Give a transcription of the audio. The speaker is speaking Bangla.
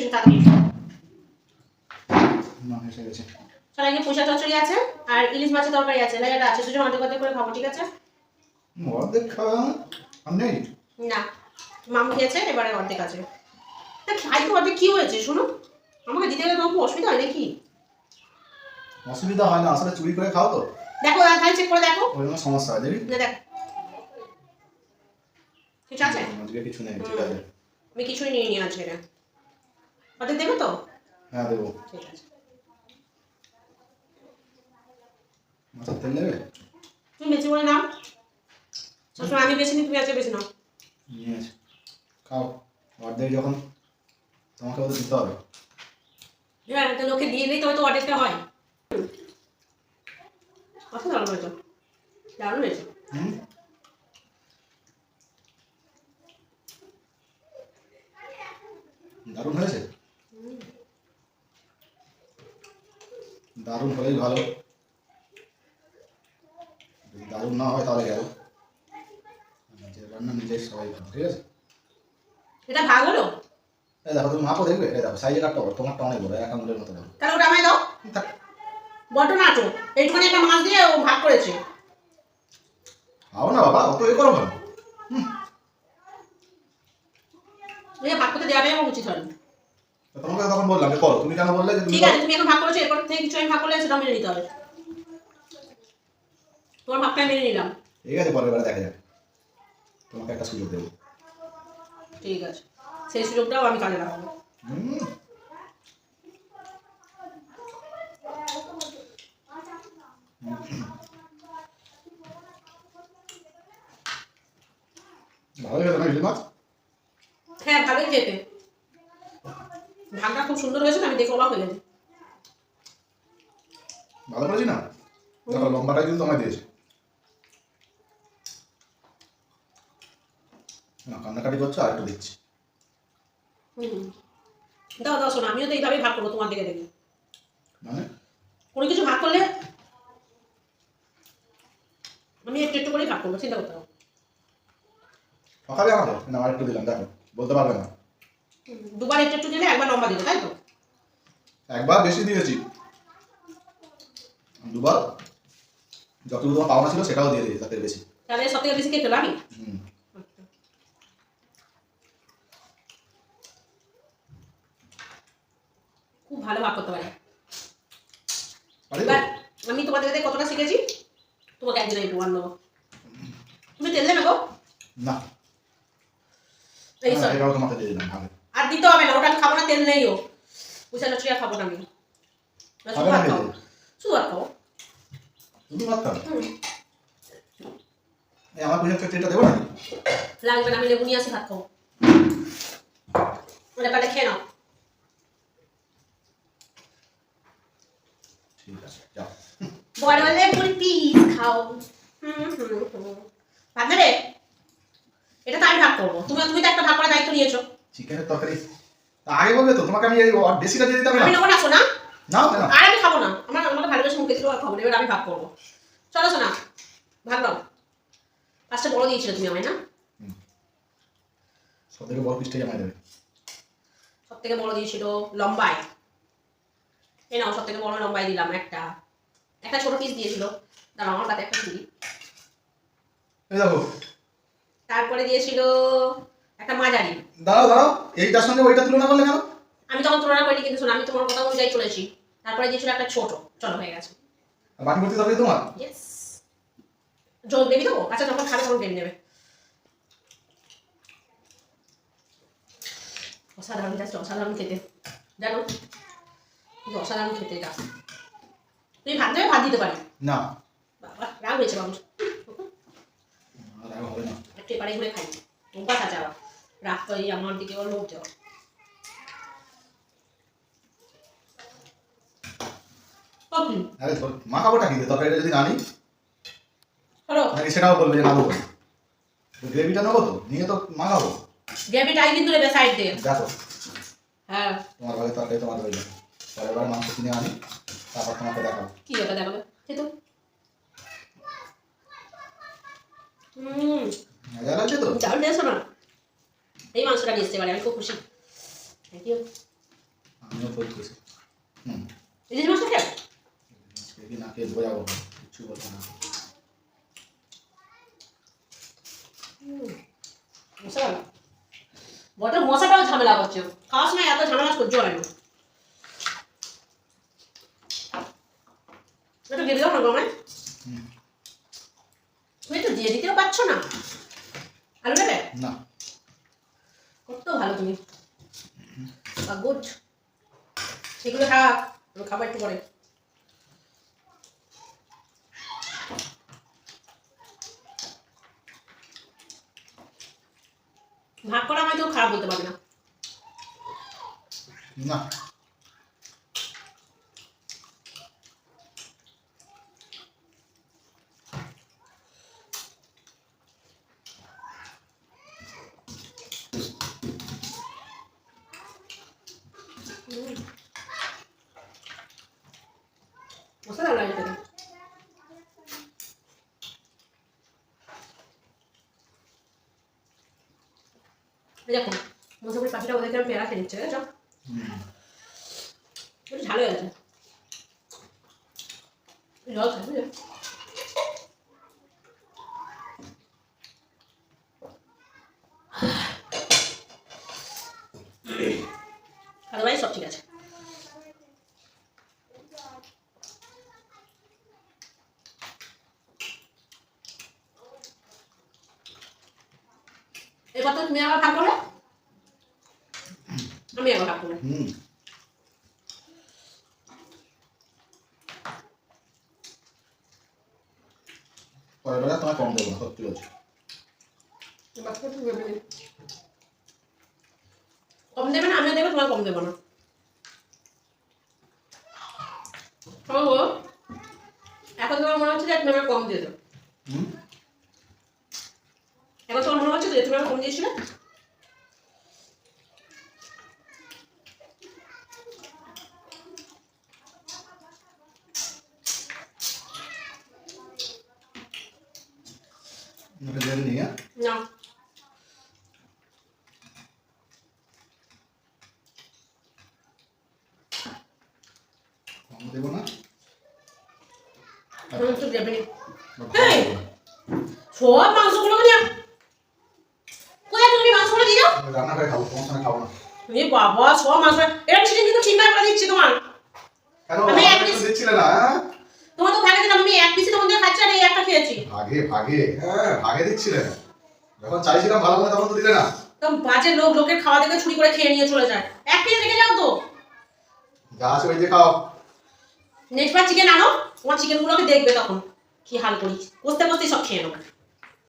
এসে তাড়াতাড়ি না এসে গেছে। সবাইকে আছে আর ইলিশ মাছের তরকারি আছে। লাইটা আছে। দুজন অর্ধেক অর্ধেক করে খাব ঠিক আছে? অর্ধেক খাওয়া নেই না মাম খেয়েছে এবারে অর্ধেক আছে। তা খাই তো অর্ধেক কি হয়েছে? শুনো আমাকে দিতে গেলে তোমার অসুবিধা হয় নাকি? অসুবিধা হয় না আসলে চুরি করে খাও তো। দেখো চেক করে দেখো। ওই সমস্যা হয় দেখি। না দেখ। ঠিক আছে? আজকে কিছু নেই ঠিক আছে। আমি কিছুই নিয়ে নিয়ে আজকে। অর্ধেক দেবে তো? হ্যাঁ দেবো। ঠিক আছে। মাছের তেল নেবে? তুমি বেশি করে নাও। সবসময় আমি বেশি নিই তুমি আজকে বেশি নাও। নিয়ে আছে খাও। অর্ধেক যখন তোমাকে ওদের দিতে হবে। হ্যাঁ তো লোকে দিয়ে দিই তবে তো অর্ধেকটা হয়। দারুণ হয়েছে। দারুণ হয়েছে। হুম? দারুণ হয়েছে? দারুণ হলেই ভালো। যদি দারুণ না হয় তাহলে গেল। নিজের রান্না নিজের সবাই ভালো ঠিক আছে? এটা ভাগ হলো? এই দেখো তুমি মাপও দেখবে? এই দেখো সাইজে কাটতে হবে তোমারটা অনেক বড় এক আঙুলের মতো দেখো তাহলে ওটা আমায় দাও। নাটো একটা মাছ দিয়ে ও ভাগ করেছে। না বাবা অত এ করো কেন ওই ভাগ করতে দেওয়াটাই আমার উচিত হয়নি। তো তোমাকে তখন বললাম যে করো। তুমি কেন বললে যে ঠিক আছে তুমি এখন ভাগ করেছ এরপর থেকে কিছু আমি ভাগ করলে সেটা মেনে নিতে হবে। তোমার ভাগটা মেনে নিলাম। ঠিক আছে পরের বেলা দেখা যাবে তোমাকে একটা সুযোগ দেবো। ঠিক আছে। সেই সুযোগটাও আমি কাজে লাগাবো। হুম। ভালো খেতে না ইলিশ মাছ হ্যাঁ ভালোই খেতে ভাগটা খুব সুন্দর হয়েছে আমি দেখে অবাক হয়ে গেছি। ভালো করেছি না? দেখো লম্বাটাই কিন্তু তোমায় দিয়েছে। না কান্নাকাটি করছ আর একটু দিচ্ছি দাও দাও শোনো আমিও তো এইভাবেই ভাগ করব তোমার দিকে দেখি। মানে? কোনো কিছু ভাগ করলে আমি একটু একটু করেই ভাগ করব চিন্তা করতে হবে। সকালে আমাকে না আর একটু দিলাম দেখো বলতে পারবে না। দুবার একটু একটু দিলে একবার লম্বা দিলে তাই তো? একবার বেশি দিয়েছি। দুবার। যতটুকু তোমার পাওনা ছিল সেটাও দিয়ে দিয়েছি তাতে বেশি। তাহলে সব থেকে বেশি কে খেলো আমি? খুব ভালো ভাগ করতে পারি। এবার আমি তোমাদের কাছে কতটা শিখেছি? তোমাকে একদিন একটু আন দেবো তুমি তেল দেবে গো? না। এই এটাও তোমাকে দিয়ে দিলাম ভালো। দিতে হবে না ওটা আমি খাব না তেল নেইও বুঝা লচি আর খাব না আমি। শুধু ভাত ভাত তুমি ভাত খাও আমার পুজোর চটনিটা দেবো নাকি? লাগবে না আমি লেবু নিয়ে আসি ভাত খাও ওটা পালে খেয়ে নাও। ঠিক আছে যাও। বড় লেবুর পিস খাও। হুম, হুম, হুম। ভাত নেবে? এটা তো আমি ভাগ করব। তুমি তুমি তো একটা ভাগ করার দায়িত্ব নিয়েছো। চিকেনের তরকারি। তা আগে বলবে তো তোমাকে আমি এই বেশিটা দিয়ে দিতে হবে আমি না নেব না শোনা নাও কেন আর আমি খাব না। আমার আমাকে ভালোবেসে মুখে দিল আর খাব না এবার আমি ভাগ করব। চলো শোনা ভাগ দাও। পাঁচটা বড় দিয়েছিলে তুমি আমায় না? সব থেকে বড় পিসটাই আমায় দেবে। সব থেকে বড় দিয়েছিল লম্বায়। এই নাও সব থেকে বড় লম্বায় দিলাম একটা। একটা ছোট পিস দিয়েছিল। দাঁড়াও আমার তাতে একটা দেখো। তারপরে দিয়েছিল একটা মাঝারি। দাঁড়াও দাঁড়াও এইটার সঙ্গে ওইটা তুলনা করলে কেন? আমি তখন তুলনা করিনি কিন্তু শোনো আমি তোমার কথা অনুযায়ী চলেছি। তারপরে দিয়েছিল একটা ছোট। চলো হয়ে গেছে। বাকি ভর্তি তরকারি তোমার? ইয়েস জল দেবি দেবো আচ্ছা যখন খাবে তখন দেবে নেবে। অসাধারণ জাস্ট অসাধারণ খেতে। জানো কিন্তু অসাধারণ খেতে এটা। তুমি ভাত দেবে? ভাত দিতে পারি? না। বাবা রাগ হয়েছে বাবু একটু এপারে ঘুরে খাই। অভ্যাস আছে এই আমার দিকে ওর লোভ দেওয়া আরে ধর কি তরকারিটা যদি না নিই নাকি সেটাও বলবে যে নাবো গ্রেভিটা নেব তো? নিয়ে তো মাখাবো। গ্রেভিটাই কিন্তু নেবে সাইড দিয়ে। দেখো। হ্যাঁ। তোমার ভাগে তরকারি তোমার পরের বার মাংস কিনে আনি তারপর তোমাকে দেখাবো। কি দেখাবে সে তো। হুম মজা লাগছে তো? দারুণ টেস্ট না। মাংসটা নিয়ে পারে আমি খুব খুশি। থ্যাংক ইউ আমিও করতেছি হুম। ইলিশ মাছটা খেয়ে। আজকে কি বোঝাবো কিচ্ছু বলব না। মশা মশাটাও ঝামেলা করছে। খাওয়ার সময় এত ঝামেলা সহ্য হয় না একটু দিও না হুম। তুমি একটু দিয়ে দিতেও পারছ না? আলু নেবে না। কত ভালো তুমি। গুড সেগুলো থাক খাবার একটু পরে। ভাগ করা আমায় তো খারাপ বলতে পারবে না। না। দেখো করে পাখিটা ওদেরকে আমি পেয়ারা খেয়ে নিচ্ছে হুম। একটু ঝাল হয়ে গেছে জল খাই বুঝলে আদারওয়াইজ সব ঠিক আছে এবার তো তুমি আবার ভাগ করো আমি আবার ভাগ পরের বেলা কম দেবো সত্যি বলছি। কম দেবে না আমিও দেবো তোমার কম দেবো না। এখন তোমার মনে হচ্ছে যে তুমি আমার কম দিয়ে দাও হুম এখন তোমার মনে হচ্ছে যে তুমি আমার কম দিয়েছিলে হ্যাঁ না। দেবে নি। সব মাংসগুলো নিয়ে কোথায় তুমি মাংসগুলো দিয়ে যাও আমি রান্না করে খাব তোমার সঙ্গে খাব না। এ বাবা সব মাংস। এরকম সেদিন কিন্তু চিন্তা করে দিচ্ছি তোমার। আমি এক একটু দিচ্ছিলে না হ্যাঁ? তোমার তো ভাগে দিলাম আমি এক পিসি তোমার খাচ্ছি আর এই একটা খেয়েছি। ভাগে ভাগে হ্যাঁ ভাগে দিচ্ছিলে। যখন চাইছিলাম ভালো করে তখন তো দিলে না। একদম বাজে লোক লোকের খাওয়া দেখে চুরি করে খেয়ে নিয়ে চলে যায়। এক পিস রেখে যাও তো। যা আছে ওই দিয়ে খাও। নেক্সট বার চিকেন আনো তোমার চিকেনগুলোকে দেখবে তখন কি হাল করি কষতে কষতে সব খেয়ে নেব।